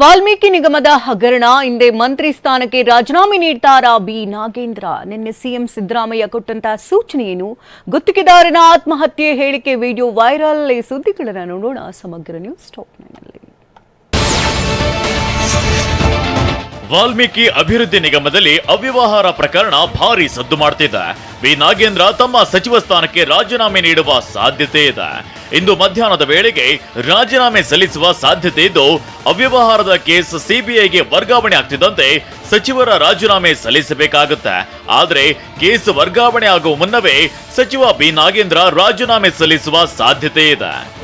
ವಾಲ್ಮೀಕಿ ನಿಗಮದ ಹಗರಣ. ಹಿಂದೆ ಮಂತ್ರಿ ಸ್ಥಾನಕ್ಕೆ ರಾಜೀನಾಮೆ ನೀಡ್ತಾರಾ ಬಿ. ನಾಗೇಂದ್ರ. ನಿನ್ನೆ ಸಿಎಂ ಸಿದ್ದರಾಮಯ್ಯ ಕೊಟ್ಟಂತಹ ಸೂಚನೆಯನ್ನು ಗುತ್ತಿಗೆದಾರನ ಆತ್ಮಹತ್ಯೆ ಹೇಳಿಕೆ ವಿಡಿಯೋ ವೈರಲ್. ಈ ಸುದ್ದಿಗಳನ್ನು ನೋಡೋಣ. ಸಮಗ್ರ ನ್ಯೂಸ್ ಟಾಪ್ ವಾಲ್ಮೀಕಿ ಅಭಿವೃದ್ಧಿ ನಿಗಮದಲ್ಲಿ ಅವ್ಯವಹಾರ ಪ್ರಕರಣ ಭಾರಿ ಸದ್ದು ಮಾಡುತ್ತಿದೆ ಬಿ ನಾಗೇಂದ್ರ ತಮ್ಮ ಸಚಿವ ಸ್ಥಾನಕ್ಕೆ ರಾಜೀನಾಮೆ ನೀಡುವ ಸಾಧ್ಯತೆ ಇದೆ. ಇಂದು ಮಧ್ಯಾಹ್ನದ ವೇಳೆಗೆ ರಾಜೀನಾಮೆ ಸಲ್ಲಿಸುವ ಸಾಧ್ಯತೆ ಇದ್ದು, ಅವ್ಯವಹಾರದ ಕೇಸ್ ಸಿಬಿಐಗೆ ವರ್ಗಾವಣೆ ಆಗ್ತಿದ್ದಂತೆ ಸಚಿವರ ರಾಜೀನಾಮೆ ಸಲ್ಲಿಸಬೇಕಾಗುತ್ತೆ. ಆದರೆ, ಕೇಸ್ ವರ್ಗಾವಣೆ ಆಗುವ ಮುನ್ನವೇ ಸಚಿವ ಬಿ. ನಾಗೇಂದ್ರ ರಾಜೀನಾಮೆ ಸಲ್ಲಿಸುವ ಸಾಧ್ಯತೆ ಇದೆ.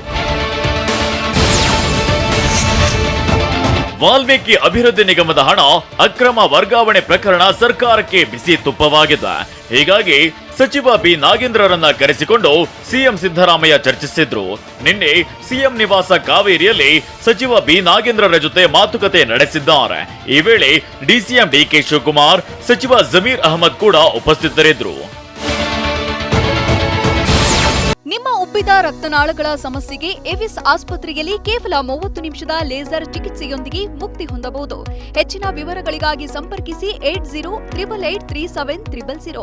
ವಾಲ್ಮೀಕಿ ಅಭಿವೃದ್ಧಿ ನಿಗಮದ ಹಣ ಅಕ್ರಮ ವರ್ಗಾವಣೆ ಪ್ರಕರಣ ಸರ್ಕಾರಕ್ಕೆ ಬಿಸಿ ತುಪ್ಪವಾಗಿದೆ. ಹೀಗಾಗಿ ಸಚಿವ ಬಿ ನಾಗೇಂದ್ರರನ್ನ ಕರೆಸಿಕೊಂಡು ಸಿಎಂ ಸಿದ್ದರಾಮಯ್ಯ ಚರ್ಚಿಸಿದ್ರು. ನಿನ್ನೆ ಸಿಎಂ ನಿವಾಸ ಕಾವೇರಿಯಲ್ಲಿ ಸಚಿವ ಬಿ ನಾಗೇಂದ್ರರ ಜೊತೆ ಮಾತುಕತೆ ನಡೆಸಿದ್ದಾರೆ. ಈ ವೇಳೆ ಡಿಸಿಎಂ ಡಿಕೆ ಶಿವಕುಮಾರ್, ಸಚಿವ ಜಮೀರ್ ಅಹಮದ್ ಕೂಡ ಉಪಸ್ಥಿತರಿದ್ದರು ನಿಮ್ಮ ರಕ್ತನಾಳಗಳ ಸಮಸ್ಯೆಗೆ ಎವಿಸ್ ಆಸ್ಪತ್ರೆಯಲ್ಲಿ ಕೇವಲ ಮೂವತ್ತು ನಿಮಿಷದ ಲೇಸರ್ ಚಿಕಿತ್ಸೆಯೊಂದಿಗೆ ಮುಕ್ತಿ ಹೊಂದಬಹುದು. ಹೆಚ್ಚಿನ ವಿವರಗಳಿಗಾಗಿ ಸಂಪರ್ಕಿಸಿ eight zero triple eight three seven triple zero.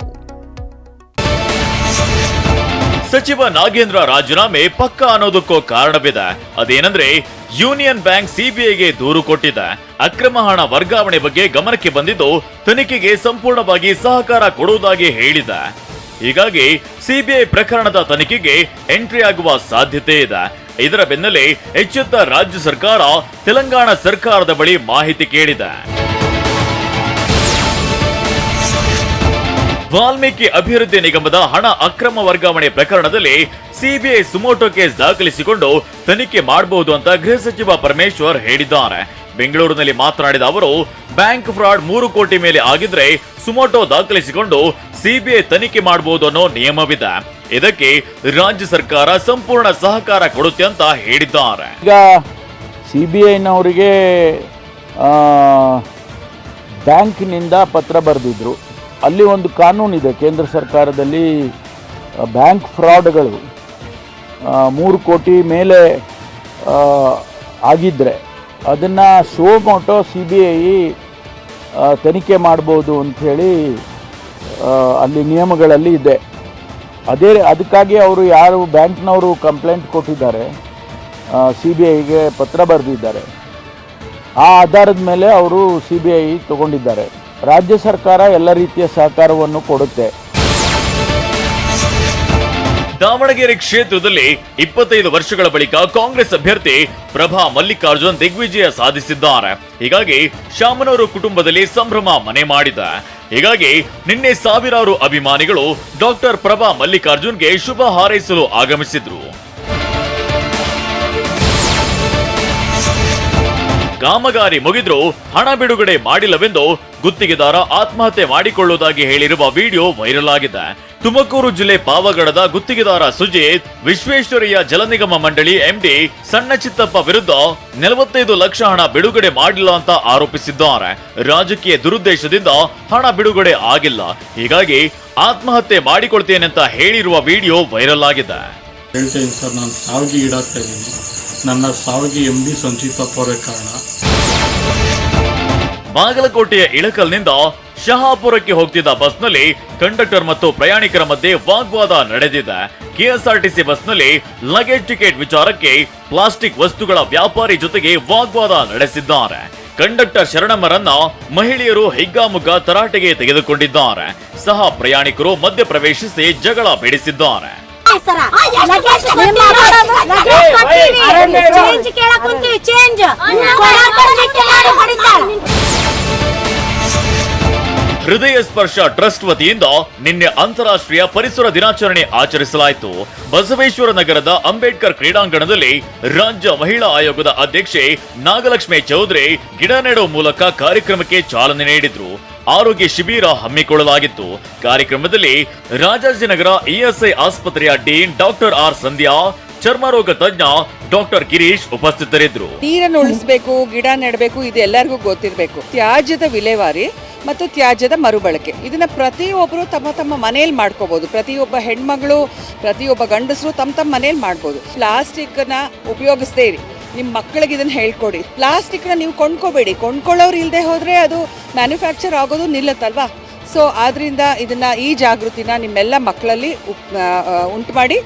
ಸಚಿವ ನಾಗೇಂದ್ರ ರಾಜೀನಾಮೆ ಪಕ್ಕ ಅನ್ನೋದಕ್ಕೂ ಕಾರಣವಿದೆ. ಅದೇನಂದ್ರೆ ಯೂನಿಯನ್ ಬ್ಯಾಂಕ್ ಸಿಬಿಐಗೆ ದೂರು ಕೊಟ್ಟಿದೆ. ಅಕ್ರಮ ಹಣ ವರ್ಗಾವಣೆ ಬಗ್ಗೆ ಗಮನಕ್ಕೆ ಬಂದಿದ್ದು ತನಿಖೆಗೆ ಸಂಪೂರ್ಣವಾಗಿ ಸಹಕಾರ ಕೊಡುವುದಾಗಿ ಹೇಳಿದೆ. ಹೀಗಾಗಿ ಸಿಬಿಐ ಪ್ರಕರಣದ ತನಿಖೆಗೆ ಎಂಟ್ರಿ ಆಗುವ ಸಾಧ್ಯತೆ ಇದೆ. ಇದರ ಬೆನ್ನಲ್ಲೇ ಎಚ್ಚೆತ್ತ ರಾಜ್ಯ ಸರ್ಕಾರ ತೆಲಂಗಾಣ ಸರ್ಕಾರದ ಬಳಿ ಮಾಹಿತಿ ಕೇಳಿದೆ. ವಾಲ್ಮೀಕಿ ಅಭಿವೃದ್ಧಿ ನಿಗಮದ ಹಣ ಅಕ್ರಮ ವರ್ಗಾವಣೆ ಪ್ರಕರಣದಲ್ಲಿ ಸಿಬಿಐ ಸುಮೋಟೋ ಕೇಸ್ ದಾಖಲಿಸಿಕೊಂಡು ತನಿಖೆ ಮಾಡಬಹುದು ಅಂತ ಗೃಹ ಸಚಿವ ಪರಮೇಶ್ವರ್ ಹೇಳಿದ್ದಾರೆ. ಬೆಂಗಳೂರಿನಲ್ಲಿ ಮಾತನಾಡಿದ ಅವರು ಬ್ಯಾಂಕ್ ಫ್ರಾಡ್ ಮೂರು ಕೋಟಿ ಮೇಲೆ ಆಗಿದ್ರೆ ಸುಮೋಟೋ ದಾಖಲಿಸಿಕೊಂಡು ಸಿಬಿಐ ತನಿಖೆ ಮಾಡಬಹುದು ಅನ್ನೋ ನಿಯಮವಿದೆ. ಇದಕ್ಕೆ ರಾಜ್ಯ ಸರ್ಕಾರ ಸಂಪೂರ್ಣ ಸಹಕಾರ ಕೊಡುತ್ತೆ ಅಂತ ಹೇಳಿದ್ದಾರೆ. ಈಗ ಸಿಬಿಐನವರಿಗೆ ಬ್ಯಾಂಕ್ನಿಂದ ಪತ್ರ ಬರೆದಿದ್ರು. ಅಲ್ಲಿ ಒಂದು ಕಾನೂನಿದೆ ಕೇಂದ್ರ ಸರ್ಕಾರದಲ್ಲಿ ಬ್ಯಾಂಕ್ ಫ್ರಾಡ್ಗಳು ಮೂರು ಕೋಟಿ ಮೇಲೆ ಆಗಿದ್ದರೆ ಅದನ್ನು suo motu C B I ತನಿಖೆ ಮಾಡ್ಬೋದು ಅಂಥೇಳಿ ಅಲ್ಲಿ ನಿಯಮಗಳಲ್ಲಿ ಇದೆ. ಅದೇ, ಅದಕ್ಕಾಗಿ ಅವರು ಯಾರು ಬ್ಯಾಂಕ್ನವರು ಕಂಪ್ಲೇಂಟ್ ಕೊಟ್ಟಿದ್ದಾರೆ ಸಿ ಬಿ ಐಗೆ ಪತ್ರ ಬರೆದಿದ್ದಾರೆ. ಆ ಆಧಾರದ ಮೇಲೆ ಅವರು ಸಿ ಬಿ ಐ ತಗೊಂಡಿದ್ದಾರೆ. ರಾಜ್ಯ ಸರ್ಕಾರ ಎಲ್ಲ ರೀತಿಯ ಸಹಕಾರವನ್ನು ಕೊಡುತ್ತೆ. ದಾವಣಗೆರೆ ಕ್ಷೇತ್ರದಲ್ಲಿ ಇಪ್ಪತ್ತೈದು ವರ್ಷಗಳ ಬಳಿಕ ಕಾಂಗ್ರೆಸ್ ಅಭ್ಯರ್ಥಿ ಪ್ರಭಾ ಮಲ್ಲಿಕಾರ್ಜುನ್ ದಿಗ್ವಿಜಯ ಸಾಧಿಸಿದ್ದಾರೆ. ಹೀಗಾಗಿ ಶಾಮನೂರು ಕುಟುಂಬದಲ್ಲಿ ಸಂಭ್ರಮ ಮನೆ ಮಾಡಿದೆ. ಹೀಗಾಗಿ ನಿನ್ನೆ ಸಾವಿರಾರು ಅಭಿಮಾನಿಗಳು ಡಾಕ್ಟರ್ ಪ್ರಭಾ ಮಲ್ಲಿಕಾರ್ಜುನ್ಗೆ ಶುಭ ಹಾರೈಸಲು ಆಗಮಿಸಿದ್ರು. ಕಾಮಗಾರಿ ಮುಗಿದ್ರು ಹಣ ಬಿಡುಗಡೆ ಮಾಡಿಲ್ಲವೆಂದು ಗುತ್ತಿಗೆದಾರ ಆತ್ಮಹತ್ಯೆ ಮಾಡಿಕೊಳ್ಳುವುದಾಗಿ ಹೇಳಿರುವ ವಿಡಿಯೋ ವೈರಲ್ ಆಗಿದೆ. ತುಮಕೂರು ಜಿಲ್ಲೆ ಪಾವಗಡದ ಗುತ್ತಿಗೆದಾರ ಸುಜಿತ್, ವಿಶ್ವೇಶ್ವರಯ್ಯ ಜಲನಿಗಮ ಮಂಡಳಿ ಎಂಡಿ ಸಣ್ಣ ಚಿತ್ತಪ್ಪ ವಿರುದ್ಧ ನಲವತ್ತೈದು ಲಕ್ಷ ಹಣ ಬಿಡುಗಡೆ ಮಾಡಿಲ್ಲ ಅಂತ ಆರೋಪಿಸಿದ್ದಾರೆ. ರಾಜಕೀಯ ದುರುದ್ದೇಶದಿಂದ ಹಣ ಬಿಡುಗಡೆ ಆಗಿಲ್ಲ. ಹೀಗಾಗಿ ಆತ್ಮಹತ್ಯೆ ಮಾಡಿಕೊಳ್ತೇನೆ ಅಂತ ಹೇಳಿರುವ ವಿಡಿಯೋ ವೈರಲ್ ಆಗಿದೆ. ನನ್ನ ಸಾವಿಗೆ ಬಾಗಲಕೋಟೆಯ ಇಳಕಲ್ನಿಂದ ಶಹಾಪುರಕ್ಕೆ ಹೋಗ್ತಿದ್ದ ಬಸ್ನಲ್ಲಿ ಕಂಡಕ್ಟರ್ ಮತ್ತು ಪ್ರಯಾಣಿಕರ ಮಧ್ಯೆ ವಾಗ್ವಾದ ನಡೆದಿದೆ. ಕೆಎಸ್ಆರ್ಟಿಸಿ ಬಸ್ನಲ್ಲಿ ಲಗೇಜ್ ಟಿಕೆಟ್ ವಿಚಾರಕ್ಕೆ ಪ್ಲಾಸ್ಟಿಕ್ ವಸ್ತುಗಳ ವ್ಯಾಪಾರಿ ಜೊತೆಗೆ ವಾಗ್ವಾದ ನಡೆಸಿದ್ದಾರೆ. ಕಂಡಕ್ಟರ್ ಶರಣಮ್ಮರನ್ನ ಮಹಿಳೆಯರು ಹಿಗ್ಗಾಮುಗ್ಗಾ ತರಾಟೆಗೆ ತೆಗೆದುಕೊಂಡಿದ್ದಾರೆ. ಸಹ ಪ್ರಯಾಣಿಕರು ಮಧ್ಯಪ್ರವೇಶಿಸಿ ಜಗಳ ಬಿಡಿಸಿದ್ದಾರೆ. ಚೇಂಜ್ ಹೃದಯ ಸ್ಪರ್ಶ ಟ್ರಸ್ಟ್ ವತಿಯಿಂದ ನಿನ್ನೆ ಅಂತಾರಾಷ್ಟ್ರೀಯ ಪರಿಸರ ದಿನಾಚರಣೆ ಆಚರಿಸಲಾಯಿತು. ಬಸವೇಶ್ವರ ನಗರದ ಅಂಬೇಡ್ಕರ್ ಕ್ರೀಡಾಂಗಣದಲ್ಲಿ ರಾಜ್ಯ ಮಹಿಳಾ ಆಯೋಗದ ಅಧ್ಯಕ್ಷೆ ನಾಗಲಕ್ಷ್ಮಿ ಚೌಧರಿ ಗಿಡ ನೆಡುವ ಮೂಲಕ ಕಾರ್ಯಕ್ರಮಕ್ಕೆ ಚಾಲನೆ ನೀಡಿದ್ರು. ಆರೋಗ್ಯ ಶಿಬಿರ ಹಮ್ಮಿಕೊಳ್ಳಲಾಗಿತ್ತು. ಕಾರ್ಯಕ್ರಮದಲ್ಲಿ ರಾಜಾಜಿನಗರ ಇಎಸ್ಐ ಆಸ್ಪತ್ರೆಯ ಡೀನ್ ಡಾಕ್ಟರ್ ಆರ್ ಸಂಧ್ಯಾ ಚರ್ಮರೋಗ ತಜ್ಞ ಡಾಕ್ಟರ್ ಗಿರೀಶ್ ಉಪಸ್ಥಿತರಿದ್ದರು. ನೀರನ್ನು ಉಳಿಸಬೇಕು, ಗಿಡ ನೆಡಬೇಕು, ಇದು ಎಲ್ಲರಿಗೂ ಗೊತ್ತಿರಬೇಕು. ತ್ಯಾಜ್ಯದ ವಿಲೇವಾರಿ ಮತ್ತು ತ್ಯಾಜ್ಯದ ಮರುಬಳಕೆ. ಇದನ್ನು ಪ್ರತಿಯೊಬ್ಬರು ತಮ್ಮ ತಮ್ಮ ಮನೇಲಿ ಮಾಡ್ಕೋಬೋದು. ಪ್ರತಿಯೊಬ್ಬ ಹೆಣ್ಮಗಳು, ಪ್ರತಿಯೊಬ್ಬ ಗಂಡಸರು ತಮ್ಮ ತಮ್ಮ ಮನೇಲಿ ಮಾಡ್ಬೋದು. ಪ್ಲಾಸ್ಟಿಕ್ನ ಉಪಯೋಗಿಸದೇ ಇರಿ ನಿಮ್ಮ ಮಕ್ಕಳಿಗೆ ಇದನ್ನು ಹೇಳ್ಕೊಡಿ. ಪ್ಲಾಸ್ಟಿಕ್ನ ನೀವು ಕೊಂಡ್ಕೋಬೇಡಿ. ಕೊಂಡ್ಕೊಳ್ಳೋರು ಇಲ್ಲದೆ ಹೋದರೆ ಅದು ಮ್ಯಾನುಫ್ಯಾಕ್ಚರ್ ಆಗೋದು ನಿಲ್ಲತ್ತಲ್ವಾ? ಸೊ ಆದ್ದರಿಂದ ಇದನ್ನು ಈ ಜಾಗೃತಿನ ನಿಮ್ಮೆಲ್ಲ ಮಕ್ಕಳಲ್ಲಿ ಉಂಟು ಮಾಡಿ.